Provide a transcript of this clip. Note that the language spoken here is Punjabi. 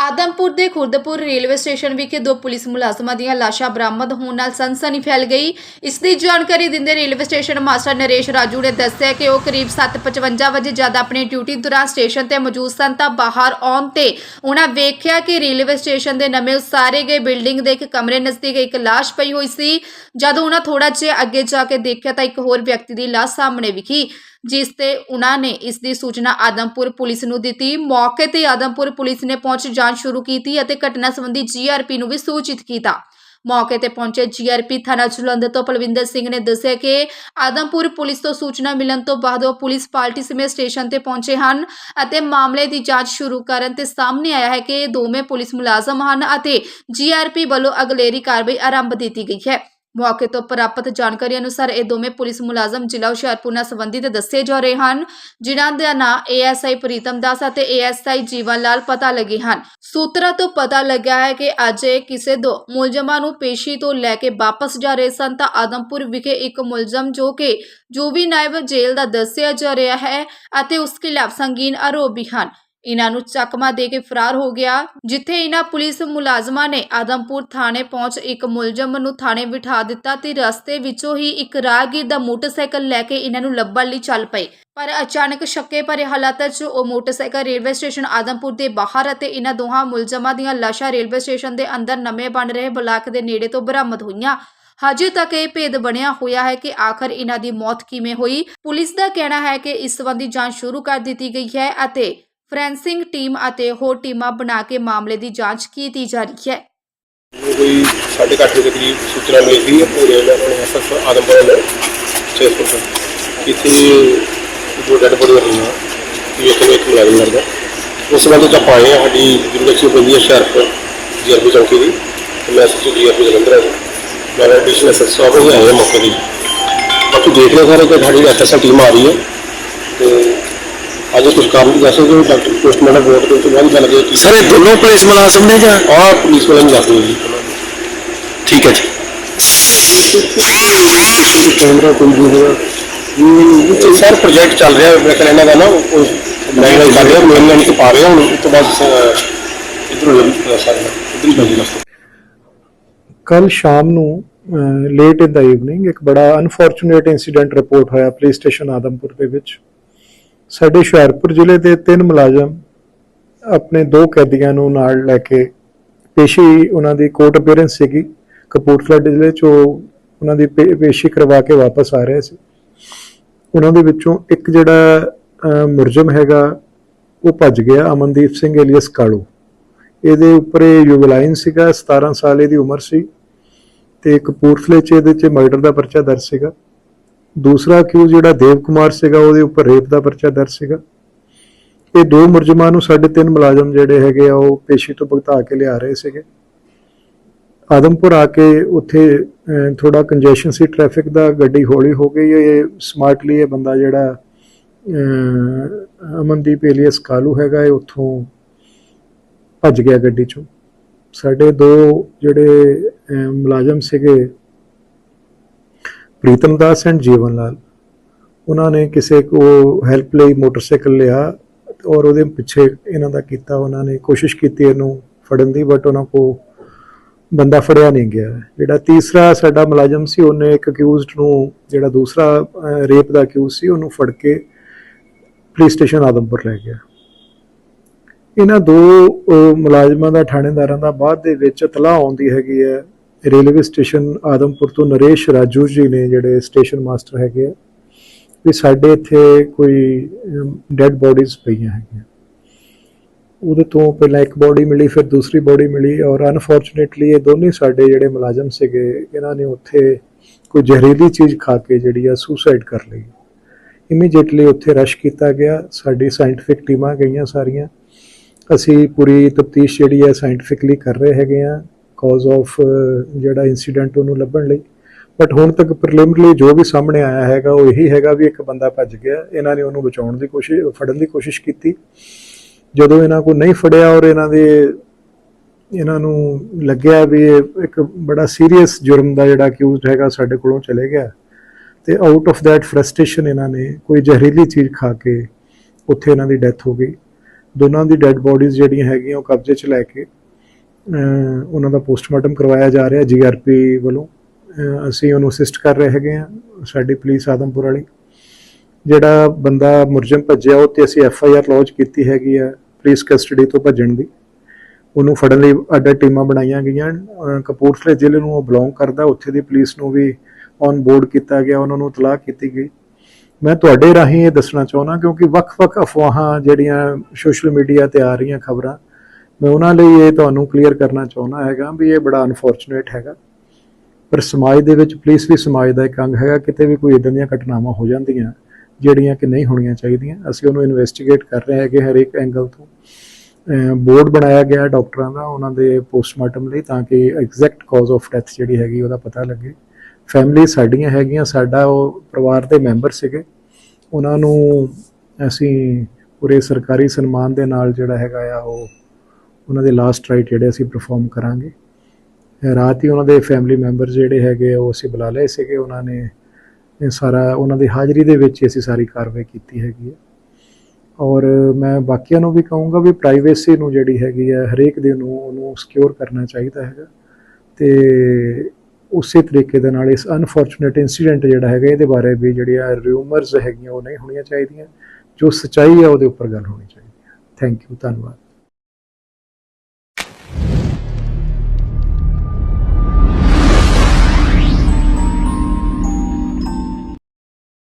ਆਦਮਪੁਰ ਦੇ ਖੁਰਦਪੁਰ ਰੇਲਵੇ ਸਟੇਸ਼ਨ ਵਿਖੇ ਦੋ ਪੁਲਿਸ ਮੁਲਾਜ਼ਮਾਂ ਦੀਆਂ ਲਾਸ਼ਾਂ ਬਰਾਮਦ ਹੋਣ ਨਾਲ ਸਨਸਨੀ ਫੈਲ ਗਈ। ਇਸ ਦੀ ਜਾਣਕਾਰੀ ਦਿੰਦੇ railway station master Naresh Raju ਨੇ ਦੱਸਿਆ ਕਿ ਉਹ ਕਰੀਬ 7:55 ਵਜੇ ਜਦ ਆਪਣੀ ਡਿਊਟੀ ਦੌਰਾਨ ਸਟੇਸ਼ਨ ਤੇ ਮੌਜੂਦ ਸਨ ਤਾਂ ਬਾਹਰ ਆਉਣ ਤੇ ਉਹਨਾਂ ਵੇਖਿਆ ਕਿ ਰੇਲਵੇ ਸਟੇਸ਼ਨ ਦੇ ਨਵੇਂ ਉਸਾਰੇ ਗਏ ਬਿਲਡਿੰਗ ਦੇ ਇੱਕ ਕਮਰੇ ਨਜ਼ਦੀਕ ਇੱਕ ਲਾਸ਼ ਪਈ ਹੋਈ ਸੀ। ਜਦੋਂ ਉਹਨਾਂ ਥੋੜਾ ਜਿਹਾ ਅੱਗੇ ਜਾ ਕੇ ਦੇਖਿਆ ਤਾਂ ਇੱਕ ਹੋਰ ਵਿਅਕਤੀ ਦੀ ਲਾਸ਼ ਸਾਹਮਣੇ ਵਿਖੀ, ਜਿਸ ਤੇ ਉਹਨਾਂ ਨੇ ਇਸ ਦੀ ਸੂਚਨਾ ਆਦਮਪੁਰ ਪੁਲਿਸ ਨੂੰ ਦਿੱਤੀ। ਮੌਕੇ ਤੇ ਆਦਮਪੁਰ ਪੁਲਿਸ ਨੇ ਪਹੁੰਚ ਜਾਂਚ ਸ਼ੁਰੂ ਕੀਤੀ ਅਤੇ ਘਟਨਾ ਸੰਬੰਧੀ ਜੀਆਰਪੀ ਨੂੰ ਵੀ ਸੂਚਿਤ ਕੀਤਾ। ਮੌਕੇ ਤੇ ਪਹੁੰਚੇ ਜੀਆਰਪੀ ਥਾਣਾ ਜਲੰਧਰ ਤੋਂ ਪਲਵਿੰਦਰ ਸਿੰਘ ਨੇ ਦੱਸਿਆ ਕਿ ਆਦਮਪੁਰ ਪੁਲਿਸ ਤੋਂ ਸੂਚਨਾ ਮਿਲਣ ਤੋਂ ਬਾਅਦ ਉਹ ਪੁਲਿਸ ਪਾਰਟੀ ਸਮੇਤ ਸਟੇਸ਼ਨ ਤੇ ਪਹੁੰਚੇ ਹਨ ਅਤੇ ਮਾਮਲੇ ਦੀ ਜਾਂਚ ਸ਼ੁਰੂ ਕਰਨ ਤੇ ਸਾਹਮਣੇ ਆਇਆ ਹੈ ਕਿ ਦੋਵੇਂ ਪੁਲਿਸ ਮੁਲਾਜ਼ਮ ਹਨ ਅਤੇ ਜੀਆਰਪੀ ਵੱਲੋਂ ਅਗਲੇਰੀ ਕਾਰਵਾਈ ਆਰੰਭ ਦਿੱਤੀ ਗਈ ਹੈ। ਮੌਕੇ ਤੋਂ ਪ੍ਰਾਪਤ ਜਾਣਕਾਰੀ ਅਨੁਸਾਰ ਇਹ ਦੋਵੇਂ ਪੁਲਿਸ ਮੁਲਾਜ਼ਮ ਜ਼ਿਲ੍ਹਾ ਹੁਸ਼ਿਆਰਪੁਰ ਨਾਲ ਸੰਬੰਧਿਤ ਦੱਸੇ ਜਾ ਰਹੇ ਹਨ, ਜਿਨ੍ਹਾਂ ਦਾ ਨਾਂ ਏਐਸਆਈ ਪ੍ਰੀਤਮ ਦਾਸ ਅਤੇ ਏਐਸਆਈ ਜੀਵਨ ਲਾਲ ਪਤਾ ਲੱਗੇ ਹਨ। ਸੂਤਰਾਂ ਤੋਂ ਪਤਾ ਲੱਗਾ ਹੈ ਕਿ ਅੱਜ ਇਹ ਕਿਸੇ ਦੋ ਮੁਲਜ਼ਮਾਂ ਨੂੰ ਪੇਸ਼ੀ ਤੋਂ ਲੈ ਕੇ ਵਾਪਸ ਜਾ ਰਹੇ ਸਨ ਤਾਂ ਆਦਮਪੁਰ ਵਿਖੇ ਇੱਕ ਮੁਲਜ਼ਮ ਜੋ ਕਿ ਜੂਬੀ ਨਾਇਬ ਜੇਲ੍ਹ ਦਾ ਦੱਸਿਆ ਜਾ ਰਿਹਾ ਹੈ ਅਤੇ ਉਸ ਖਿਲਾਫ ਸੰਗੀਨ ਆਰੋਪ ਵੀ ਹਨ। ਇਹਨਾਂ ਨੂੰ ਚੱਕਮਾ ਦੇ ਕੇ ਫਰਾਰ ਹੋ ਗਿਆ, ਜਿੱਥੇ ਇਹਨਾਂ ਪੁਲਿਸ ਮੁਲਾਜ਼ਮਾਂ ਨੇ ਆਦਮਪੁਰ ਥਾਣੇ ਪਹੁੰਚ ਇੱਕ ਮੁਲਜ਼ਮ ਨੂੰ ਥਾਣੇ ਬਿਠਾ ਦਿੱਤਾ ਤੇ ਰਸਤੇ ਵਿੱਚੋਂ ਹੀ ਇੱਕ ਰਾਹਗੀਰ ਦਾ ਮੋਟਰਸਾਈਕਲ ਲੈ ਕੇ ਇਹਨਾਂ ਨੂੰ ਲੱਭਣ ਲਈ ਚੱਲ ਪਏ। ਪਰ ਅਚਾਨਕ ਸ਼ੱਕੇ ਭਰੇ ਹਾਲਾਤਾਂ 'ਚ ਉਹ ਮੋਟਰਸਾਈਕਲ ਰੇਲਵੇ ਸਟੇਸ਼ਨ ਆਦਮਪੁਰ ਦੇ ਬਾਹਰ ਅਤੇ ਇਹਨਾਂ ਦੋਹਾਂ ਮੁਲਜ਼ਮਾਂ ਦੀਆਂ ਲਾਸ਼ਾਂ ਰੇਲਵੇ ਸਟੇਸ਼ਨ ਦੇ ਅੰਦਰ ਨਵੇਂ ਬਣ ਰਹੇ ਬਲਾਕ ਦੇ ਨੇੜੇ ਤੋਂ ਬਰਾਮਦ ਹੋਈਆਂ। ਹਜੇ ਤੱਕ ਇਹ ਭੇਦ ਬਣਿਆ ਹੋਇਆ ਹੈ ਕਿ ਆਖਰ ਇਹਨਾਂ ਦੀ ਮੌਤ ਕਿਵੇਂ ਹੋਈ। ਪੁਲਿਸ ਦਾ ਕਹਿਣਾ ਹੈ ਕਿ ਇਸ ਸੰਬੰਧੀ ਜਾਂਚ ਸ਼ੁਰੂ ਕਰ ਦਿੱਤੀ ਗਈ ਹੈ ਅਤੇ ਫੋਰੈਂਸਿਕ ਟੀਮ ਅਤੇ ਹੋਰ ਟੀਮਾਂ ਬਣਾ ਕੇ ਮਾਮਲੇ ਦੀ ਜਾਂਚ ਕੀਤੀ ਜਾ ਰਹੀ ਹੈ। ਮੈਨੂੰ ਕੋਈ ਸਾਢੇ ਕੁ ਅੱਠ ਵਜੇ ਦੇ ਕਰੀਬ ਸੂਚਨਾ ਮਿਲੀ ਸੀ ਪੂਰੇ ਆਪਣੇ ਐਸਐਸ ਆਦਮਪੁਰ ਦੇ ਚੇਸਪੁਰ ਤੋਂ। ਇੱਥੇ ਦੋ ਡੈਡ ਬੋਡੀ ਹੋਈਆਂ ਕਿ ਇੱਥੇ ਇੱਕ ਮੁਲਾਜ਼ਮ ਲੱਗਦਾ ਉਸ ਸੰਬੰਧ ਵਿੱਚ ਆਪਾਂ ਆਏ ਹਾਂ, ਸਾਡੀ ਜ਼ਿੰਦਗੀ ਪੈਂਦੀ ਹੈ ਸ਼ਹਿਰ ਜੀਆਰਪੀ ਚੌਂਕੀ ਦੀ, ਤੇ ਮੈਂ ਸੱਚੀ ਜੀਆਰਪੀ ਜਲੰਧਰ ਹਾਂ ਮੈਂ ਐਡੀਸ਼ਨਲ ਐਸਐਸ ਸਾਹਿਬ ਹੋ ਮੌਕੇ ਦੀ ਬਾਕੀ ਦੇਖ ਰਹੇ ਸਾਰੇ ਕਿ ਸਾਡੀ ਐਸਐਸ ਟੀਮ ਆ ਰਹੀ ਹੈ। ਅੱਜ ਕੁਝ ਕੰਮ ਵੀ ਦੱਸੋ ਜੋ ਡਾਕਟਰ ਪੋਸਟਮਾਰਟਮ ਰਿਪੋਰਟ ਦੇ ਤੋਂ ਬਾਅਦ ਗੱਲ ਗਈ ਕਿ ਸਰ ਇਹ ਦੋਨੋਂ ਪੁਲਿਸ ਮੁਲਾਜ਼ਮ ਨੇ ਜਾਂ? ਆਹ ਪੁਲਿਸ ਵਾਲੇ ਨੂੰ ਦੱਸਦੇ ਜੀ। ਠੀਕ ਹੈ ਜੀ। ਕੈਮਰਾ ਕੋਈ ਨਹੀਂ ਹੋਇਆ। ਇਹ ਸਰ ਪ੍ਰੋਜੈਕਟ ਚੱਲ ਰਿਹਾ ਹੈ ਮੈਂ ਇਹਨਾਂ ਦਾ ਨਾ ਉਹ ਮੈਂ ਗੱਲ ਕਰ ਰਿਹਾ ਮੇਨ ਲਾਈਨ ਤੋਂ ਪਾ ਰਿਹਾ ਹੁਣ ਉਸ ਤੋਂ ਬਾਅਦ ਇਧਰੋਂ ਸਾਰੇ ਇਧਰ ਹੀ ਬੰਦ ਦੱਸੋ ਕੱਲ ਸ਼ਾਮ ਨੂੰ ਲੇਟ ਇਨ ਦਾ ਈਵਨਿੰਗ ਇੱਕ ਬੜਾ ਅਨਫੋਰਚੂਨੇਟ ਇਨਸੀਡੈਂਟ ਰਿਪੋਰਟ ਹੋਇਆ ਪੁਲਿਸ ਸਟੇਸ਼ਨ ਆਦਮਪੁਰ ਦੇ ਵਿੱਚ। ਸਾਡੇ ਹੁਸ਼ਿਆਰਪੁਰ ਜ਼ਿਲ੍ਹੇ ਦੇ ਤਿੰਨ ਮੁਲਾਜ਼ਮ ਆਪਣੇ ਦੋ ਕੈਦੀਆਂ ਨੂੰ ਨਾਲ ਲੈ ਕੇ ਪੇਸ਼ੀ ਉਹਨਾਂ ਦੀ ਕੋਰਟ ਅਪੀਅਰੈਂਸ ਸੀਗੀ ਕਪੂਰਥਲਾ ਜ਼ਿਲ੍ਹੇ ਚੋਂ ਉਹਨਾਂ ਦੀ ਪੇ- ਪੇਸ਼ੀ ਕਰਵਾ ਕੇ ਵਾਪਸ ਆ ਰਹੇ ਸੀ। ਉਹਨਾਂ ਦੇ ਵਿੱਚੋਂ ਇੱਕ ਜਿਹੜਾ ਅਹ, ਮੁਲਜ਼ਮ ਹੈਗਾ ਉਹ ਭੱਜ ਗਿਆ ਅਮਨਦੀਪ ਸਿੰਘ ਏਲੀਅਸ ਕਾਲੂ। ਇਹਦੇ ਉੱਪਰ ਇਹ ਯੁਗਲਾਈਨ ਸੀਗਾ 17 ਸਾਲ ਇਹਦੀ ਉਮਰ ਸੀ ਤੇ ਕਪੂਰਥਲੇ ਚ ਇਹਦੇ ਚ ਮਰਡਰ ਦਾ ਪਰਚਾ ਦਰਜ ਸੀਗਾ। ਦੂਸਰਾ ਕਿਉ ਜਿਹੜਾ ਦੇਵ ਕੁਮਾਰ ਸੀਗਾ ਉਹਦੇ ਉੱਪਰ ਰੇਪ ਦਾ ਪਰਚਾ ਦਰਜ ਸੀਗਾ। ਇਹ ਦੋ ਮੁਲਜ਼ਮਾਂ ਨੂੰ ਸਾਡੇ ਤਿੰਨ ਮੁਲਾਜ਼ਮ ਜਿਹੜੇ ਹੈਗੇ ਆ ਉਹ ਪੇਸ਼ੀ ਤੋਂ ਭੁਗਤਾ ਕੇ ਲਿਆ ਰਹੇ ਸੀਗੇ। ਆਦਮਪੁਰ ਆ ਕੇ ਉੱਥੇ ਅਹ, ਥੋੜਾ ਕੰਜੈਸ਼ਨ ਸੀ ਟ੍ਰੈਫਿਕ ਦਾ ਗੱਡੀ ਹੌਲੀ ਹੋ ਗਈ ਇਹ ਸਮਾਰਟਲੀ ਇਹ ਬੰਦਾ ਜਿਹੜਾ ਅਮਨਦੀਪ ਏਲੀਅਸ ਕਾਲੂ ਹੈਗਾ ਇਹ ਉੱਥੋਂ ਭੱਜ ਗਿਆ ਗੱਡੀ ਚੋਂ। ਸਾਡੇ ਦੋ ਜਿਹੜੇ ਮੁਲਾਜ਼ਮ ਸੀਗੇ ਪ੍ਰੀਤਮ ਦਾਸ ਐਂਡ ਜੀਵਨ ਲਾਲ। ਉਹਨਾਂ ਨੇ ਕਿਸੇ ਕੋ ਹੈਲਪ ਲਈ ਮੋਟਰਸਾਈਕਲ ਲਿਆ ਔਰ ਉਹਦੇ ਪਿੱਛੇ ਇਹਨਾਂ ਦਾ ਕੀਤਾ, ਉਹਨਾਂ ਨੇ ਕੋਸ਼ਿਸ਼ ਕੀਤੀ ਇਹਨੂੰ ਫੜਨ ਦੀ ਬਟ ਉਹਨਾਂ ਕੋ ਬੰਦਾ ਫੜਿਆ ਨਹੀਂ ਗਿਆ। ਜਿਹੜਾ ਤੀਸਰਾ ਸਾਡਾ ਮੁਲਾਜ਼ਮ ਸੀ, ਉਹਨੇ ਇੱਕ ਅਕਿਊਜ਼ਡ ਨੂੰ, ਜਿਹੜਾ ਦੂਸਰਾ ਰੇਪ ਦਾ ਅਕਿਊਜ਼ ਸੀ, ਉਹਨੂੰ ਫੜ ਕੇ ਪੁਲਿਸ ਸਟੇਸ਼ਨ ਆਦਮਪੁਰ ਲੈ ਗਿਆ। ਇਹਨਾਂ ਦੋ ਮੁਲਾਜ਼ਮਾਂ ਦਾ, ਥਾਣੇਦਾਰਾਂ ਦਾ ਬਾਅਦ ਦੇ ਵਿੱਚ ਇਤਲਾਹ ਆਉਂਦੀ ਹੈਗੀ ਹੈ ਰੇਲਵੇ ਸਟੇਸ਼ਨ ਆਦਮਪੁਰ ਤੋਂ ਨਰੇਸ਼ ਰਾਜੂ ਜੀ ਨੇ ਜਿਹੜੇ ਸਟੇਸ਼ਨ ਮਾਸਟਰ ਹੈਗੇ ਆ, ਵੀ ਸਾਡੇ ਇੱਥੇ ਕੋਈ ਡੈੱਡ ਬੋਡੀਜ਼ ਪਈਆਂ ਹੈਗੀਆਂ। ਉਹਦੇ ਤੋਂ ਪਹਿਲਾਂ ਇੱਕ ਬੋਡੀ ਮਿਲੀ, ਫਿਰ ਦੂਸਰੀ ਬੋਡੀ ਮਿਲੀ ਔਰ ਅਨਫੋਰਚੂਨੇਟਲੀ ਇਹ ਦੋਨੇ ਸਾਡੇ ਜਿਹੜੇ ਮੁਲਾਜ਼ਮ ਸੀਗੇ, ਇਹਨਾਂ ਨੇ ਉੱਥੇ ਕੋਈ ਜ਼ਹਿਰੀਲੀ ਚੀਜ਼ ਖਾ ਕੇ ਜਿਹੜੀ ਆ ਸੁਸਾਈਡ ਕਰ ਲਈ। ਇਮੀਡੀਏਟਲੀ ਉੱਥੇ ਰਸ਼ ਕੀਤਾ ਗਿਆ, ਸਾਡੀ ਸਾਇੰਟਿਫਿਕ ਟੀਮਾਂ ਗਈਆਂ ਸਾਰੀਆਂ। ਅਸੀਂ ਪੂਰੀ ਤਫਤੀਸ਼ ਜਿਹੜੀ ਆ ਸਾਇੰਟਿਫਿਕਲੀ ਕਰ ਰਹੇ ਹੈਗੇ ਆ। ਕਾਜ਼ ਆਫ uh, ਜਿਹੜਾ ਇਨਸੀਡੈਂਟ ਉਹਨੂੰ ਲੱਭਣ ਲਈ। ਬਟ ਹੁਣ ਤੱਕ ਪ੍ਰੀਲਿਮਿਨਰੀ ਜੋ ਵੀ ਸਾਹਮਣੇ ਆਇਆ ਹੈਗਾ, ਉਹ ਇਹੀ ਹੈਗਾ ਵੀ ਇੱਕ ਬੰਦਾ ਭੱਜ ਗਿਆ। ਇਹਨਾਂ ਨੇ ਉਹਨੂੰ ਬਚਾਉਣ ਦੀ ਕੋਸ਼ਿਸ਼, ਫੜਨ ਦੀ ਕੋਸ਼ਿਸ਼ ਕੀਤੀ। ਜਦੋਂ ਇਹਨਾਂ ਕੋ ਨਹੀਂ ਫੜਿਆ ਔਰ ਇਹਨਾਂ ਦੇ, ਇਹਨਾਂ ਨੂੰ ਲੱਗਿਆ ਵੀ ਇਹ ਇੱਕ ਬੜਾ ਸੀਰੀਅਸ ਜੁਰਮ ਦਾ ਜਿਹੜਾ ਅਕਿਊਜ਼ਡ ਹੈਗਾ ਸਾਡੇ ਕੋਲੋਂ ਚਲੇ ਗਿਆ। ਤੇ ਆਊਟ ਆਫ ਦੈਟ ਫਰਸਟ੍ਰੇਸ਼ਨ ਇਹਨਾਂ ਨੇ ਕੋਈ ਜ਼ਹਿਰੀਲੀ ਚੀਜ਼ ਖਾ ਕੇ ਉੱਥੇ ਇਹਨਾਂ ਦੀ ਡੈਥ ਹੋ ਗਈ। ਦੋਨਾਂ ਦੀ ਡੈੱਡ ਬੋਡੀਜ਼ ਜਿਹੜੀਆਂ ਹੈਗੀਆਂ ਉਹ ਕਬਜ਼ੇ 'ਚ ਲੈ ਕੇ ਉਹਨਾਂ ਦਾ ਪੋਸਟਮਾਰਟਮ ਕਰਵਾਇਆ ਜਾ ਰਿਹਾ ਜੀਆਰਪੀ ਵੱਲੋਂ। ਅਸੀਂ ਉਹਨੂੰ ਅਸਿਸਟ ਕਰ ਰਹੇ ਹੈਗੇ ਆ ਸਾਡੀ ਪੁਲਿਸ ਆਦਮਪੁਰ ਵਾਲੀ। ਜਿਹੜਾ ਬੰਦਾ ਮੁਰਜਮ ਭੱਜਿਆ, ਉਹ ਤੇ ਅਸੀਂ ਐਫ ਆਈ ਆਰ ਲੌਂਚ ਕੀਤੀ ਹੈਗੀ ਆ ਪੁਲਿਸ ਕਸਟਡੀ ਤੋਂ ਭੱਜਣ ਦੀ। ਉਹਨੂੰ ਫੜਨ ਲਈ ਅੱਡ ਟੀਮਾਂ ਬਣਾਈਆਂ ਗਈਆਂ। ਕਪੂਰਥਲੇ ਜ਼ਿਲ੍ਹੇ ਨੂੰ ਉਹ ਬਿਲੋਂਗ ਕਰਦਾ। ਉੱਥੇ ਦੀ ਪੁਲਿਸ ਨੂੰ ਵੀ ਔਨ ਬੋਰਡ ਕੀਤਾ ਗਿਆ, ਉਹਨਾਂ ਨੂੰ ਤਲਾਕ ਕੀਤੀ ਗਈ। ਮੈਂ ਤੁਹਾਡੇ ਰਾਹੀਂ ਇਹ ਦੱਸਣਾ ਚਾਹੁੰਦਾ ਕਿਉਂਕਿ ਵੱਖ-ਵੱਖ ਅਫਵਾਹਾਂ ਜਿਹੜੀਆਂ ਸੋਸ਼ਲ ਮੀਡੀਆ ਤੇ ਆ ਰਹੀਆਂ ਖਬਰਾਂ ਮੈਂ ਉਹਨਾਂ ਲਈ ਇਹ ਤੁਹਾਨੂੰ ਕਲੀਅਰ ਕਰਨਾ ਚਾਹੁੰਦਾ ਹੈਗਾ ਵੀ ਇਹ ਬੜਾ ਅਨਫੋਰਚੂਨੇਟ ਹੈਗਾ। ਪਰ ਸਮਾਜ ਦੇ ਵਿੱਚ ਪੁਲਿਸ ਵੀ ਸਮਾਜ ਦਾ ਇੱਕ ਅੰਗ ਹੈਗਾ, ਕਿਤੇ ਵੀ ਕੋਈ ਇਦਾਂ ਦੀਆਂ ਘਟਨਾਵਾਂ ਹੋ ਜਾਂਦੀਆਂ, ਜਿਹੜੀਆਂ ਕਿ ਨਹੀਂ ਹੋਣੀਆਂ ਚਾਹੀਦੀਆਂ। ਅਸੀਂ ਉਹਨੂੰ ਇਨਵੈਸਟੀਗੇਟ ਕਰ ਰਹੇ ਹੈਗੇ ਹਰੇਕ ਐਂਗਲ ਤੋਂ। ਬੋਰਡ ਬਣਾਇਆ ਗਿਆ ਡਾਕਟਰਾਂ ਦਾ ਉਹਨਾਂ ਦੇ ਪੋਸਟਮਾਰਟਮ ਲਈ ਤਾਂ ਕਿ ਐਗਜ਼ੈਕਟ ਕਾਜ਼ ਆਫ ਡੈਥ ਜਿਹੜੀ ਹੈਗੀ ਉਹਦਾ ਪਤਾ ਲੱਗੇ। ਫੈਮਿਲੀ ਸਾਡੀਆਂ ਹੈਗੀਆਂ, ਸਾਡਾ ਉਹ ਪਰਿਵਾਰ ਦੇ ਮੈਂਬਰ ਸੀਗੇ। ਉਹਨਾਂ ਨੂੰ ਅਸੀਂ ਪੂਰੇ ਸਰਕਾਰੀ ਸਨਮਾਨ ਦੇ ਨਾਲ ਜਿਹੜਾ ਹੈਗਾ ਆ ਉਹ ਉਹਨਾਂ ਦੇ ਲਾਸਟ ਰਾਈਟ ਜਿਹੜੇ ਅਸੀਂ ਪਰਫਾਰਮ ਕਰਾਂਗੇ। ਰਾਤ ਹੀ ਉਹਨਾਂ ਦੇ ਫੈਮਿਲੀ ਮੈਂਬਰ ਜਿਹੜੇ ਹੈਗੇ ਉਹ ਅਸੀਂ ਬੁਲਾ ਲਏ ਸੀਗੇ। ਉਹਨਾਂ ਨੇ ਇਹ ਸਾਰਾ, ਉਹਨਾਂ ਦੀ ਹਾਜ਼ਰੀ ਦੇ ਵਿੱਚ ਹੀ ਅਸੀਂ ਸਾਰੀ ਕਾਰਵਾਈ ਕੀਤੀ ਹੈਗੀ ਹੈ ਔਰ ਮੈਂ ਬਾਕੀਆਂ ਨੂੰ ਵੀ ਕਹੂੰਗਾ ਵੀ ਪ੍ਰਾਈਵੇਸੀ ਨੂੰ ਜਿਹੜੀ ਹੈਗੀ ਹੈ ਹਰੇਕ ਦੇ ਨੂੰ ਉਹਨੂੰ ਸਿਕਿਉਰ ਕਰਨਾ ਚਾਹੀਦਾ ਹੈਗਾ। ਤੇ ਉਸੇ ਤਰੀਕੇ ਦੇ ਨਾਲ ਇਸ ਅਨਫੋਰਚੂਨੇਟ ਇਨਸੀਡੈਂਟ ਜਿਹੜਾ ਹੈਗਾ, ਇਹਦੇ ਬਾਰੇ ਵੀ ਜਿਹੜੀਆਂ ਰਿਊਮਰਸ ਹੈਗੀਆਂ, ਉਹ ਨਹੀਂ ਹੋਣੀਆਂ ਚਾਹੀਦੀਆਂ। ਜੋ ਸਚਾਈ ਹੈ ਉਹਦੇ ਉੱਪਰ ਗੱਲ ਹੋਣੀ ਚਾਹੀਦੀ ਹੈ ਥੈਂਕ ਯੂ ਧੰਨਵਾਦ।